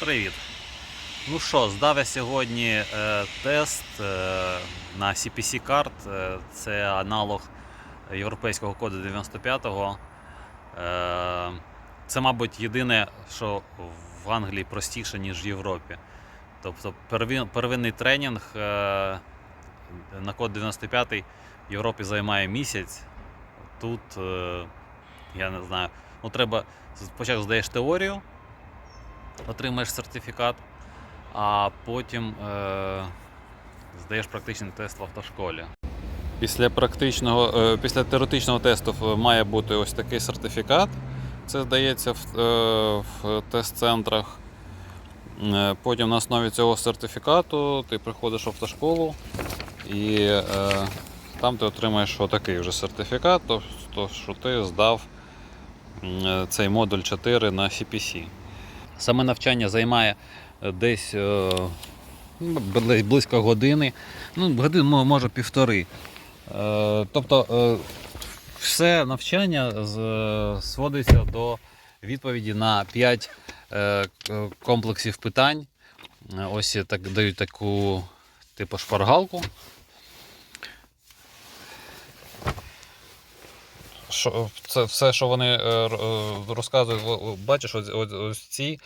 Привіт. Ну що, здав я сьогодні е, тест е, на CPC карт. Е, це аналог європейського коду 95-го. Е, це, мабуть, єдине, що в Англії простіше, ніж в Європі. Тобто первин- первинний тренінг е, на код 95 в Європі займає місяць. Тут, е, я не знаю, ну треба спочатку здаєш теорію, отримаєш сертифікат, а потім е, здаєш практичний тест в автошколі. Після практичного, е, після теоретичного тесту має бути ось такий сертифікат. Це здається в, е, в тест-центрах. Е, Потім на основі цього сертифікату ти приходиш в автошколу і е, там ти отримаєш отакий вже сертифікат, тобто, що ти здав е, цей модуль 4 на CPC. Саме навчання займає е, десь е, ну, близько години, ну, годин може півтори. Е, Тобто все навчання сводиться до відповіді на 5 комплексів питань. Ось так дають таку типу шпаргалку. Що, це все, що вони е, е, розказують, бачиш, ось, ось, ось ці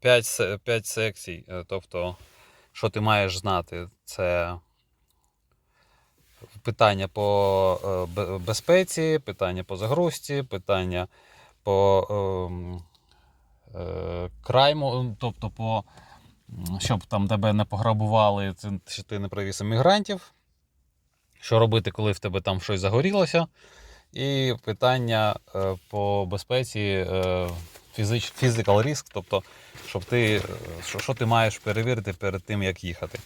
5, 5 секцій. Е, Тобто, що ти маєш знати, це питання по е, безпеці, питання по загрузці, питання по ем, е, крайму, тобто по щоб там тебе не пограбували, що ти не привіз іммігрантів. Що робити, коли в тебе там щось загорілося? І питання е, по безпеці е, physical risk, тобто, щоб ти, е, що, ти маєш перевірити перед тим, як їхати.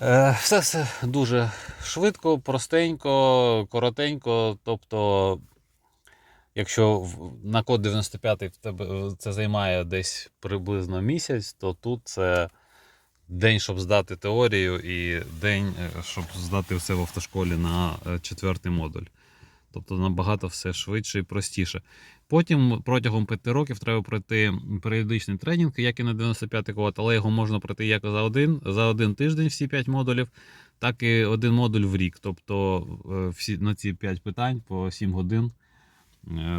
Е, Все, все дуже швидко, простенько, коротенько. Тобто, якщо на код 95 в тебе е, це займає десь приблизно місяць, то тут це день, щоб здати теорію, і день, е, щоб здати все в автошколі на е, четвертий модуль. Тобто набагато все швидше і простіше. Потім протягом 5 років треба пройти періодичний тренінг, як і на 95 код, але його можна пройти як за один, за один тиждень всі 5 модулів, так і один модуль в рік. Тобто е, всі, на ці 5 питань по 7 годин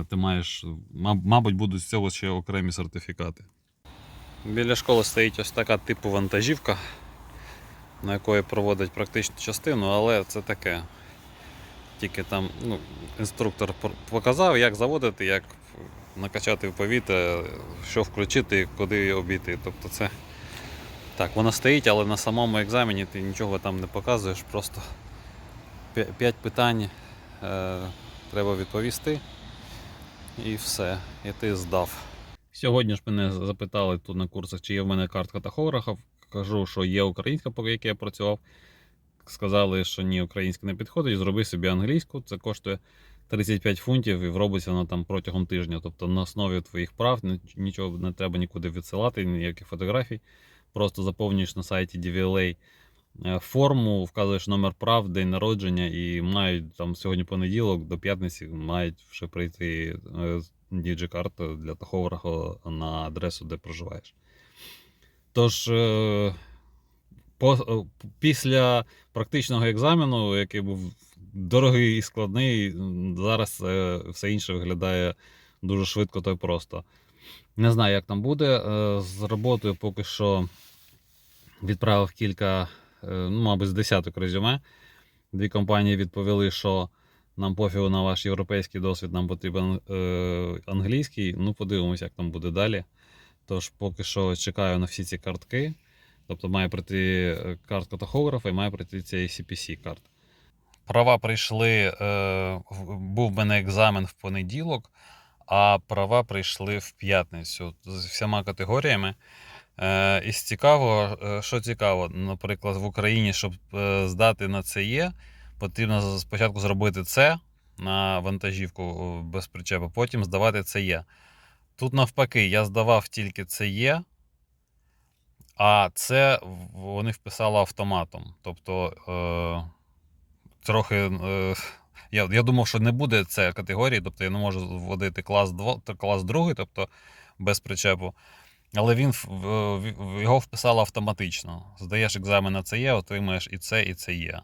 ти маєш, мабуть, будуть з цього ще окремі сертифікати. Біля школи стоїть ось така типу вантажівка, на якої проводять практичну частину, але це таке. Тільки там ну, інструктор показав, як заводити, як накачати в повітря, що включити, куди обійти. Тобто це так, воно стоїть, але на самому екзамені ти нічого там не показуєш, просто 5 питань е, треба відповісти. І все, і ти здав. Сьогодні ж мене запитали тут на курсах, чи є в мене картка тахографа. Кажу, що є українська, по якій я працював. Сказали, що ні, українська не підходить, зроби собі англійську. Це коштує 35 фунтів і робиться воно там протягом тижня. Тобто на основі твоїх прав нічого не треба нікуди відсилати, ніяких фотографій. Просто заповнюєш на сайті DVLA форму, вказуєш номер прав, день народження, і мають там сьогодні понеділок до п'ятниці мають вже прийти е, DigiCard для тахографа на адресу, де проживаєш. Тож, е, по, е, після практичного екзамену, який був дорогий і складний, зараз е, все інше виглядає дуже швидко та просто. Не знаю, як там буде. Е, З роботою поки що відправив кілька, е, ну, мабуть, з десяток резюме. Дві компанії відповіли, що нам пофігу на ваш європейський досвід, нам потрібен е, англійський. Ну, подивимося, як там буде далі. Тож поки що чекаю на всі ці картки. Тобто має прийти е, картка тахографа і має прийти цей CPC карт. Права прийшли, е, був в мене екзамен в понеділок, а права прийшли в п'ятницю з всіма категоріями. Е, і з цікавого, е, що цікаво, наприклад, в Україні, щоб е, здати на ЦЕ, є, потрібно спочатку зробити це на вантажівку без причепа, потім здавати ЦЕ. є. Тут навпаки, я здавав тільки ЦЕ, є, а це вони вписали автоматом. Тобто е, трохи. Е, я, я думав, що не буде це категорії, тобто я не можу вводити клас 2, клас 2, тобто без причепу. Але він його вписав автоматично. Здаєш екзамен на це є, отримаєш і це, і це є.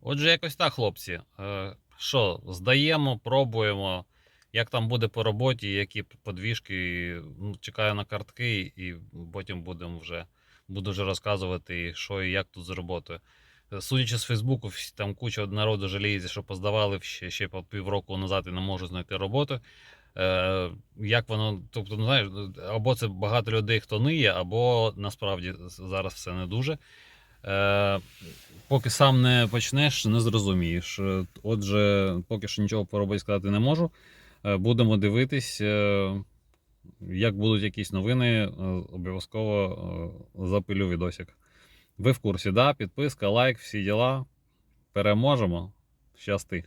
Отже, якось так, хлопці. Е, Що, здаємо, пробуємо. Як там буде по роботі, які подвіжки, ну, чекаю на картки, і потім будемо вже, буду вже розказувати, що і як тут з роботою. Е, Судячи з Фейсбуку, там куча народу жаліється, що поздавали ще, ще півроку назад і не можуть знайти роботу. Е, як воно, тобто, ну, знаєш, або це багато людей, хто ниє, або насправді зараз все не дуже. Е, поки сам не почнеш, не зрозумієш. Е, Отже, поки що нічого по роботі сказати не можу. Е, Будемо дивитись. е, Як будуть якісь новини, е, обов'язково е, запилю відосик. Ви в курсі, да? Підписка, лайк, всі діла. Переможемо. Щасти.